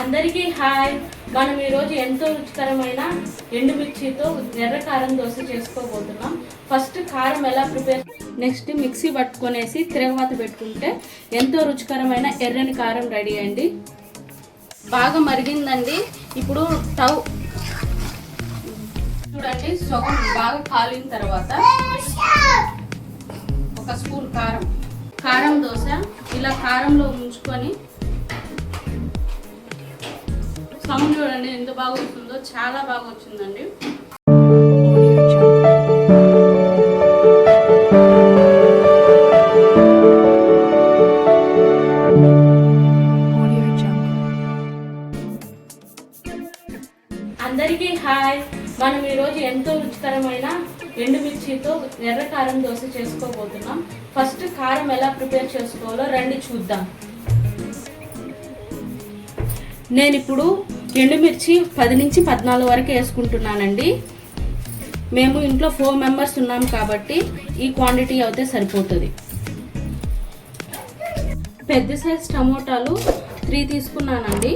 అందరికీ హాయ్. మనం ఈరోజు ఎంతో రుచికరమైన ఎండుమిర్చితో ఎర్ర కారం దోశ చేసుకోబోతున్నాం. ఫస్ట్ కారం ఎలా ప్రిపేర్ నెక్స్ట్ మిక్సీ పట్టుకొనేసి తిరగవాత పెట్టుకుంటే ఎంతో రుచికరమైన ఎర్రని కారం రెడీ అండి. బాగా మరిగిందండి. ఇప్పుడు టవ్ చూడండి సగం బాగా కాలిన తర్వాత ఒక స్పూన్ కారం. కారం దోశ ఇలా కారంలో ఉంచుకొని సౌండ్ చూడండి ఎంత బాగా వస్తుందో చాలా బాగా వచ్చిందండి అందరికీ హాయ్. మనం ఈరోజు ఎంతో రుచికరమైన ఎండుమిర్చితో ఎర్ర కారం దోశ చేసుకోబోతున్నాం. ఫస్ట్ కారం ఎలా ప్రిపేర్ చేసుకోవాలో రండి చూద్దాం. నేను ఇప్పుడు ఎండుమిర్చి పది నుంచి పద్నాలుగు వరకు వేసుకుంటున్నానండి. మేము ఇంట్లో ఫోర్ మెంబర్స్ ఉన్నాం కాబట్టి ఈ క్వాంటిటీ అయితే సరిపోతుంది. పెద్ద సైజ్ టమోటాలు త్రీ తీసుకున్నానండి.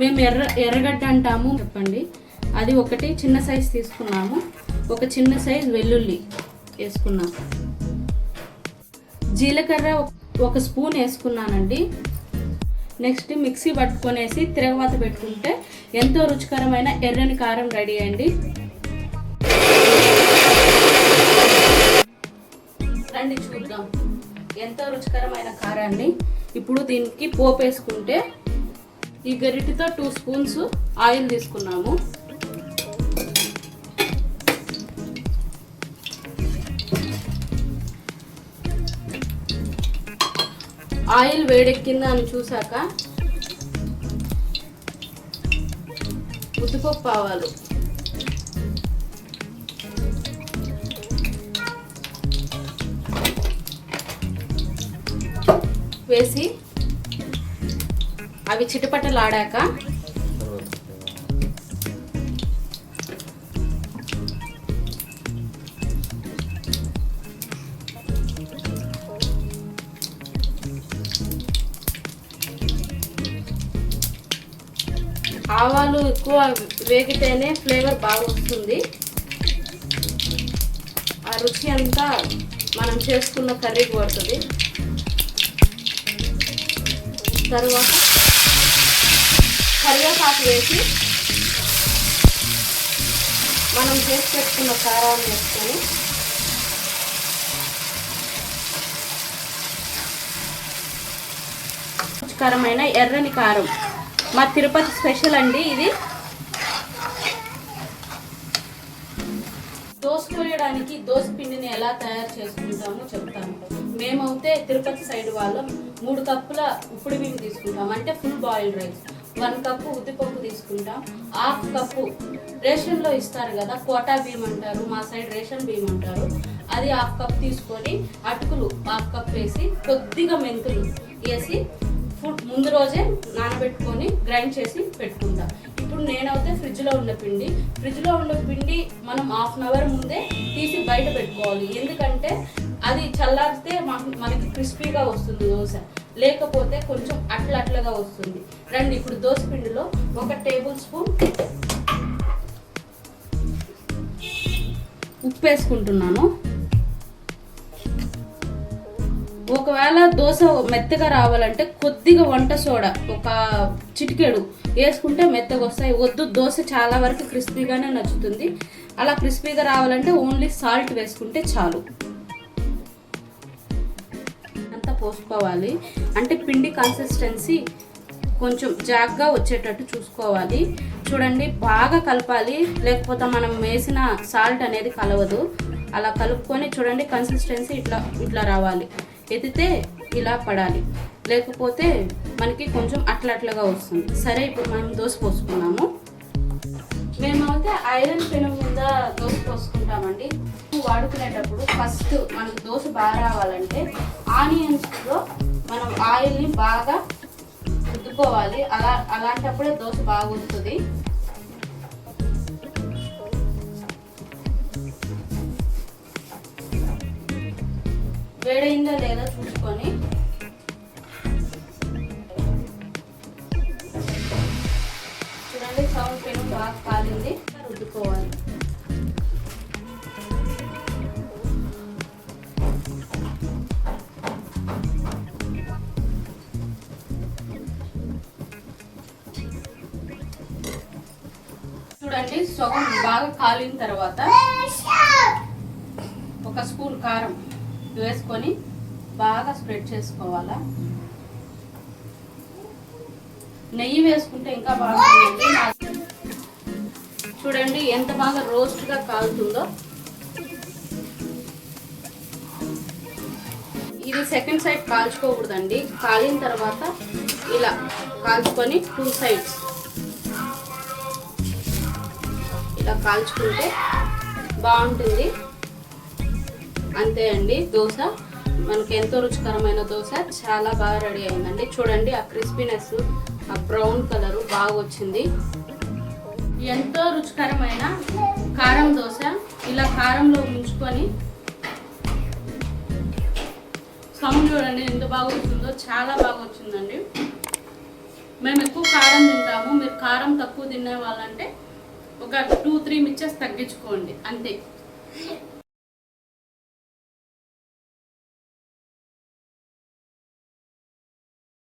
మేము ఎర్ర ఎర్రగడ్డ అంటాము చెప్పండి. అది ఒకటి చిన్న సైజ్ తీసుకున్నాము. ఒక చిన్న సైజ్ వెల్లుల్లి వేసుకున్నాము. జీలకర్ర ఒక- స్పూన్ వేసుకున్నానండి. నెక్స్ట్ మిక్సీ పట్టుకొనేసి తిరగవాత పెట్టుకుంటే ఎంతో రుచికరమైన ఎర్రని కారం రెడీ అండి. రండి చూద్దాం. ఎంతో రుచికరమైన కారాన్ని ఇప్పుడు దీనికి పోపు వేసుకుంటే ఈ గరిటితో టూ స్పూన్స్ ఆయిల్ తీసుకున్నాము. ఆయిల్ వేడెక్కిందా అని చూసాక ఉద్దుపప్పు ఆవాలు. వేసి అవి చిటపటలాడాక ఆవాలు ఎక్కువ వేగితేనే ఫ్లేవర్ బాగా వస్తుంది. ఆ రుచి అంతా మనం చేసుకున్న కర్రీకి పడుతుంది. తరువాత కరివేపాకు వేసి మనం చేసి పెట్టుకున్న కారాన్ని వేసుకొని రుచికరమైన ఎర్రని కారం మా తిరుపతి స్పెషల్ అండి ఇది. దోశ కొయ్యడానికి దోశ పిండిని ఎలా తయారు చేసుకుంటామో చెప్తాను. మేమైతే తిరుపతి సైడ్ వాళ్ళం. మూడు కప్పుల ఉప్పుడు మేము తీసుకుంటాం. అంటే full boiled rice. One cup ఉద్దిపప్పు తీసుకుంటాం. హాఫ్ కప్పు రేషన్లో ఇస్తారు కదా కోటా బియ్యం అంటారు మా సైడ్ రేషన్ బియ్యం అంటారు. అది హాఫ్ కప్ తీసుకొని అటుకులు హాఫ్ కప్ వేసి కొద్దిగా మెంతులు వేసి ఫుడ్ ముందు రోజే నానబెట్టుకొని గ్రైండ్ చేసి పెట్టుకుందాం ఇప్పుడు నేనైతే ఫ్రిడ్జ్లో ఉన్న పిండి. ఫ్రిడ్జ్లో ఉన్న పిండి మనం హాఫ్ అన్ అవర్ ముందే తీసి బయట పెట్టుకోవాలి. ఎందుకంటే అది చల్లారితే మాకు మనకి క్రిస్పీగా వస్తుంది దోశ. లేకపోతే కొంచెం అట్ల అట్లగా వస్తుంది. రండి ఇప్పుడు దోశ పిండిలో ఒక టేబుల్ స్పూన్ ఉప్పు వేసుకుంటున్నాను. ఒకవేళ దోశ మెత్తగా రావాలంటే కొద్దిగా వంట సోడా ఒక చిటికెడు వేసుకుంటే మెత్తగా వస్తాయి. వద్దు దోశ చాలా వరకు క్రిస్పీగానే నచ్చుతుంది. అలా క్రిస్పీగా రావాలంటే ఓన్లీ సాల్ట్ వేసుకుంటే చాలు. అంతా పోసుకోవాలి. అంటే పిండి కన్సిస్టెన్సీ కొంచెం జాగ్గా వచ్చేటట్టు చూసుకోవాలి. చూడండి బాగా కలపాలి. లేకపోతే మనం వేసిన సాల్ట్ అనేది కలవదు. అలా కలుపుకొని చూడండి కన్సిస్టెన్సీ ఇట్లా ఇట్లా రావాలి. ఎత్తితే ఇలా పడాలి. లేకపోతే మనకి కొంచెం అట్లా అట్లగా వస్తుంది. సరే ఇప్పుడు మనం దోశ పోసుకున్నాము. మేమైతే ఐరన్ పెను మీద దోశ పోసుకుంటామండి. వాడుకునేటప్పుడు ఫస్ట్ మనకు దోశ బాగా రావాలంటే ఆనియన్స్లో మనం ఆయిల్ని బాగా రుద్దుకోవాలి. అలా అలాంటప్పుడే దోశ బాగా వస్తుంది వేడైందా లేదా చూసుకొని. చూడండి సౌండ్ పెను బాగా కాలింది. రుద్దుకోవాలి. చూడండి సగం బాగా కాలిన తర్వాత ఒక స్పూన్ కారం. వేసుకొని బాగా స్ప్రెడ్ చేసుకోవాలా? నెయ్యి వేసుకుంటే ఇంకా బాగుంటుంది చూడండి ఎంత బాగా రోస్ట్గా కాలుతుందో. ఇది సెకండ్ సైడ్ కాల్చుకోకూడదండి. కాలిన తర్వాత ఇలా కాల్చుకొని టూ సైడ్స్ ఇలా కాల్చుకుంటే బాగుంటుంది. అంతే అండి. దోశ మనకి ఎంతో రుచికరమైన దోశ చాలా బాగా రెడీ అయిందండి. చూడండి ఆ క్రిస్పీనెస్ ఆ బ్రౌన్ కలర్ బాగా వచ్చింది. ఎంతో రుచికరమైన కారం దోశ ఇలా కారంలో ముంచుకొని సౌండ్ చూడండి ఎంత బాగా వచ్చిందో చాలా బాగా వచ్చిందండి. మేము ఎక్కువ కారం తింటాము. మీరు కారం తక్కువ తినే వాళ్ళంటే ఒక టూ త్రీ మిక్చర్స్ తగ్గించుకోండి. అంతే.